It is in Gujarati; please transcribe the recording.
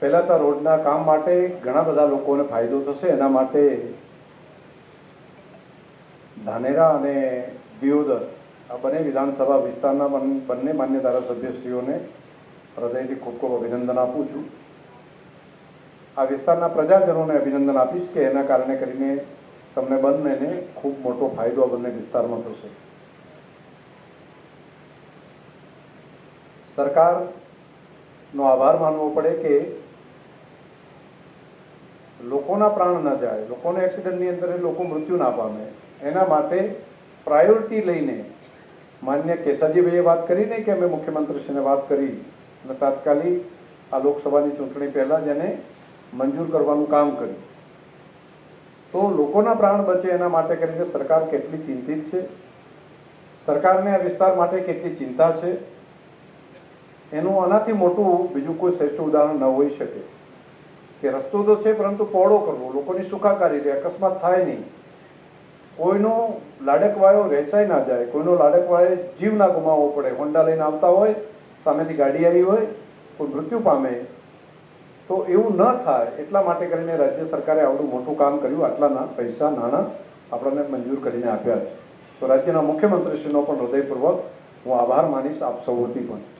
પહેલાં તો રોડના કામ માટે ઘણા બધા લોકોને ફાયદો થશે. એના માટે ધાનેરા અને દિયોદર આ બંને વિધાનસભા વિસ્તારના બન- માન્ય ધારાસભ્યશ્રીઓને હૃદયથી ખૂબ ખૂબ અભિનંદન આપું છું. આ વિસ્તારના પ્રજાજનોને અભિનંદન આપીશ કે એના કારણે કરીને તમને બંનેને ખૂબ મોટો ફાયદો આ બંને વિસ્તારમાં થશે. સરકારનો આભાર માનવો પડે કે લોકોના પ્રાણ ન જાય. લોકોને એક્સિડન્ટની અંદર લોકો મૃત્યુ ના પામે. એના માટે પ્રાયોરિટી લઈને માન્ય કેસાજીભાઈએ વાત કરીને કે અમે મુખ્યમંત્રીશ્રીને વાત કરી. અને તાત્કાલિક આ લોકસભાની ચૂંટણી પહેલાં જ એને મંજૂર કરવાનું કામ કર્યું. તો લોકોના પ્રાણ બચે એના માટે કરીને સરકાર કેટલી ચિંતિત છે? સરકારને આ વિસ્તાર માટે કેટલી ચિંતા છે? એનું આનાથી મોટું બીજું કોઈ શ્રેષ્ઠ ઉદાહરણ ન હોઈ શકે. કે રસ્તો તો છે, પરંતુ પહોળો કરવો. લોકોની સુખાકારી રહે, અકસ્માત થાય નહીં. કોઈનો લાડકવાયો વેચાઈ ના જાય, કોઈનો લાડકવાયો જીવ ના ગુમાવવો પડે. હોન્ડા લઈને આવતા હોય, સામેથી ગાડી આવી હોય, કોઈ મૃત્યુ પામે, તો એવું ન થાય. એટલા માટે કરીને રાજ્ય સરકારે આવડું મોટું કામ કર્યું. આટલાના પૈસા નાણાં આપણને મંજૂર કરીને આપ્યા છે. તો રાજ્યના મુખ્યમંત્રીશ્રીનો પણ હૃદયપૂર્વક હું આભાર માનીશ. આપ સૌથી પણ.